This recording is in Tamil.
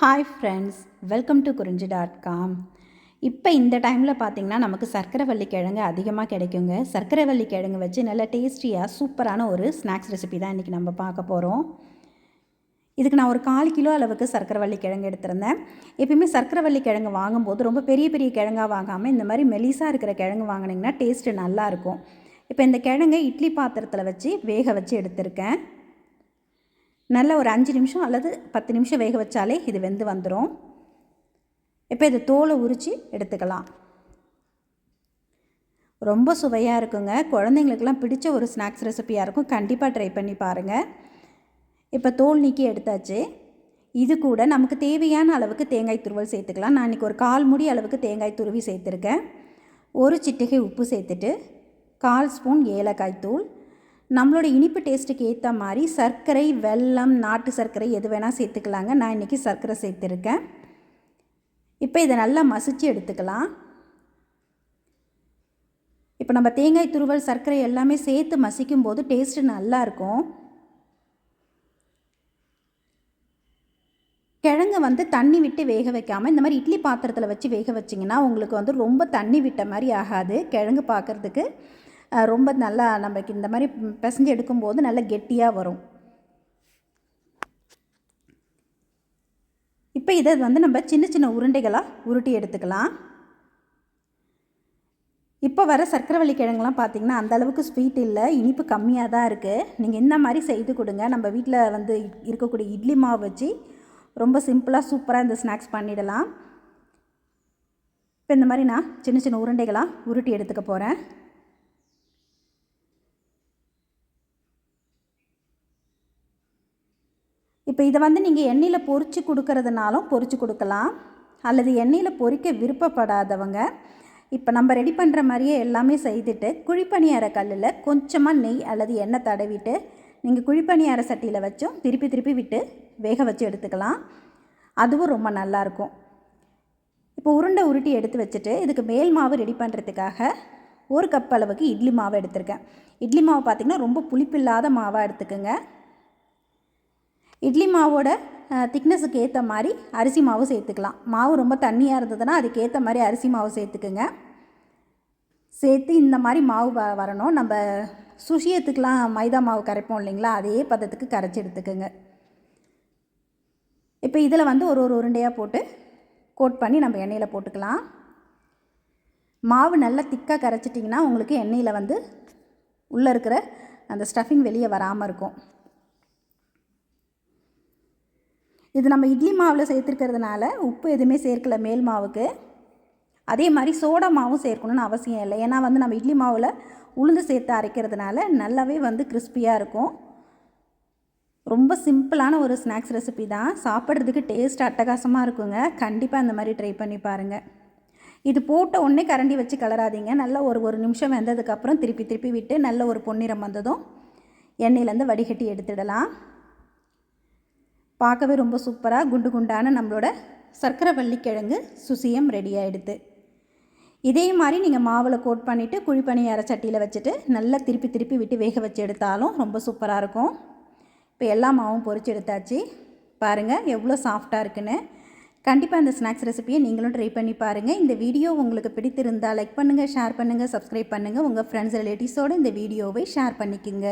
Hi friends welcome to Kurinji dot com இப்போ இந்த டைமில் பார்த்திங்கன்னா நமக்கு சர்க்கரைவள்ளி கிழங்கு அதிகமாக கிடைக்குங்க. சர்க்கரைவள்ளி கிழங்கு வச்சு நல்ல டேஸ்டியாக சூப்பரான ஒரு ஸ்நாக்ஸ் ரெசிபி தான் இன்றைக்கி நம்ம பார்க்க போகிறோம் இதுக்கு நான் ஒரு கால் கிலோ அளவுக்கு சர்க்கரைவள்ளி கிழங்கு எடுத்திருந்தேன். எப்பயுமே சர்க்கரைவள்ளி கிழங்கு வாங்கும்போது ரொம்ப பெரிய பெரிய கிழங்காக வாங்காமல் இந்த மாதிரி மெலிசாக இருக்கிற கிழங்கு வாங்கினீங்கன்னா டேஸ்ட்டு நல்லாயிருக்கும் இப்போ இந்த கிழங்கை இட்லி பாத்திரத்தில் வச்சு வேக வச்சு எடுத்திருக்கேன். நல்ல ஒரு அஞ்சு நிமிஷம் அல்லது பத்து நிமிஷம் வேக வச்சாலே இது வெந்து வந்துடும் இப்போ இது தோலை உரித்து எடுத்துக்கலாம். ரொம்ப சுவையாக இருக்குங்க. குழந்தைங்களுக்கெல்லாம் பிடிச்ச ஒரு ஸ்நாக்ஸ் ரெசிபியாக இருக்கும். கண்டிப்பாக ட்ரை பண்ணி பாருங்கள் இப்போ தோல் நீக்கி எடுத்தாச்சு. இது கூட நமக்கு தேவையான அளவுக்கு தேங்காய் துருவல் சேர்த்துக்கலாம். நான் இன்றைக்கி ஒரு கால் முடி அளவுக்கு தேங்காய் துருவி சேர்த்துருக்கேன். ஒரு சிட்டிகை உப்பு சேர்த்துட்டு கால் ஸ்பூன் ஏலக்காய் தூள் நம்மளோட இனிப்பு டேஸ்ட்டுக்கு ஏற்ற மாதிரி சர்க்கரை வெல்லம் நாட்டு சர்க்கரை எது வேணால் சேர்த்துக்கலாங்க. நான் இன்றைக்கி சர்க்கரை சேர்த்துருக்கேன். இப்போ இதை நல்லா மசிச்சு எடுத்துக்கலாம். இப்போ நம்ம தேங்காய் துருவல் சர்க்கரை எல்லாமே சேர்த்து மசிக்கும் போது டேஸ்ட்டு நல்லாயிருக்கும் கிழங்கு வந்து தண்ணி விட்டு வேக வைக்காமல் இந்த மாதிரி இட்லி பாத்திரத்தில் வச்சு வேக வச்சிங்கன்னா உங்களுக்கு வந்து ரொம்ப தண்ணி விட்ட மாதிரி ஆகாது. கிழங்கு பார்க்குறதுக்கு ரொம்ப நல்லா நமக்கு இந்த மாதிரி பிசைஞ்சு எடுக்கும்போது நல்லா கெட்டியாக வரும். இப்போ இதை வந்து நம்ம சின்ன சின்ன உருண்டைகளாக உருட்டி எடுத்துக்கலாம். இப்போ வர சர்க்கரைவள்ளி கிழங்குலாம் பார்த்திங்கன்னா அந்தளவுக்கு ஸ்வீட் இல்லை இனிப்பு கம்மியாக தான் இருக்குது நீங்கள் இந்த மாதிரி செய்து கொடுங்க. நம்ம வீட்டில் வந்து இருக்கக்கூடிய இட்லி மாவு வச்சு ரொம்ப சிம்பிளாக சூப்பராக இந்த ஸ்நாக்ஸ் பண்ணிடலாம். இப்போ இந்த மாதிரி நான் சின்ன சின்ன உருண்டைகளாக உருட்டி எடுத்துக்க போகிறேன் இப்போ இதை வந்து நீங்கள் எண்ணெயில் பொறிச்சு கொடுக்கறதுனாலும் பொறிச்சு கொடுக்கலாம். அல்லது எண்ணெயில் பொறிக்க விருப்பப்படாதவங்க இப்போ நம்ம ரெடி பண்ணுற மாதிரியே எல்லாமே செய்துட்டு குழிப்பணியார கல்லில் கொஞ்சமாக நெய் அல்லது எண்ணெய் தடவிட்டு நீங்கள் குழிப்பணியார சட்டியில் வச்சும் திருப்பி திருப்பி விட்டு வேக வச்சு எடுத்துக்கலாம். அதுவும் ரொம்ப நல்லாயிருக்கும் இப்போ உருண்டை உருட்டி எடுத்து வச்சுட்டு இதுக்கு மேல் மாவு ரெடி பண்ணுறதுக்காக ஒரு கப் அளவுக்கு இட்லி மாவு எடுத்திருக்கேன். இட்லி மாவு பார்த்திங்கன்னா ரொம்ப புளிப்பில்லாத மாவாக எடுத்துக்கோங்க. இட்லி மாவோட திக்னஸுக்கு ஏற்ற மாதிரி அரிசி மாவு சேர்த்துக்கலாம். மாவு ரொம்ப தண்ணியாக இருந்ததுன்னா அதுக்கேற்ற மாதிரி அரிசி மாவு சேர்த்துக்குங்க. சேர்த்து இந்த மாதிரி மாவு வ வரணும். நம்ம சுஷியத்துக்கெலாம் மைதா மாவு கரைப்போம் இல்லைங்களா? அதே பதத்துக்கு கரைச்சி எடுத்துக்கோங்க. இப்போ இதில் வந்து ஒரு ஒரு உருண்டையாக போட்டு கோட் பண்ணி நம்ம எண்ணெயில் போட்டுக்கலாம். மாவு நல்லா திக்காக கரைச்சிட்டிங்கன்னா உங்களுக்கு எண்ணெயில் வந்து உள்ளே இருக்கிற அந்த ஸ்டஃபிங் வெளியே வராமல் இருக்கும். இது நம்ம இட்லி மாவில் சேர்த்துருக்கிறதுனால உப்பு எதுவுமே சேர்க்கல மேல் மாவுக்கு. அதே மாதிரி சோடா மாவும் சேர்க்கணும்னு அவசியம் இல்லை. ஏன்னா வந்து நம்ம இட்லி மாவில் உளுந்து சேர்த்து அரைக்கிறதுனால நல்லாவே வந்து கிறிஸ்பியாக இருக்கும். ரொம்ப சிம்பிளான ஒரு ஸ்நாக்ஸ் ரெசிபி தான். சாப்பிட்றதுக்கு டேஸ்ட் அட்டகாசமாக இருக்குங்க. கண்டிப்பாக அந்த மாதிரி ட்ரை பண்ணி பாருங்கள் இது போட்ட உடனே கரண்டி வச்சு கலராதிங்க. நல்லா ஒரு ஒரு நிமிஷம் வெந்ததுக்கப்புறம் திருப்பி திருப்பி விட்டு நல்ல ஒரு பொன்னிறம் வந்ததும் எண்ணெயிலேருந்து வடிகட்டி எடுத்துடலாம். பார்க்கவே ரொம்ப சூப்பராக குண்டு குண்டான நம்மளோட சர்க்கரை வள்ளிக்கிழங்கு சுசியம் ரெடி ஆகிடுது இதே மாதிரி நீங்கள் மாவில் கோட் பண்ணிவிட்டு குழிப்பணியார சட்டியில் வச்சுட்டு நல்லா திருப்பி திருப்பி விட்டு வேக வச்சு எடுத்தாலும் ரொம்ப சூப்பராக இருக்கும். இப்போ எல்லா மாவும் பொறிச்சு எடுத்தாச்சு. பாருங்கள் எவ்வளோ சாஃப்டாக இருக்குன்னு. கண்டிப்பாக இந்த ஸ்நாக்ஸ் ரெசிபியை நீங்களும் ட்ரை பண்ணி பாருங்கள் இந்த வீடியோ உங்களுக்கு பிடித்திருந்தால் லைக் பண்ணுங்கள் ஷேர் பண்ணுங்கள் சப்ஸ்கிரைப் பண்ணுங்கள் உங்கள் ஃப்ரெண்ட்ஸ் ரிலேட்டிவ்ஸோடு இந்த வீடியோவை ஷேர் பண்ணிக்கோங்க.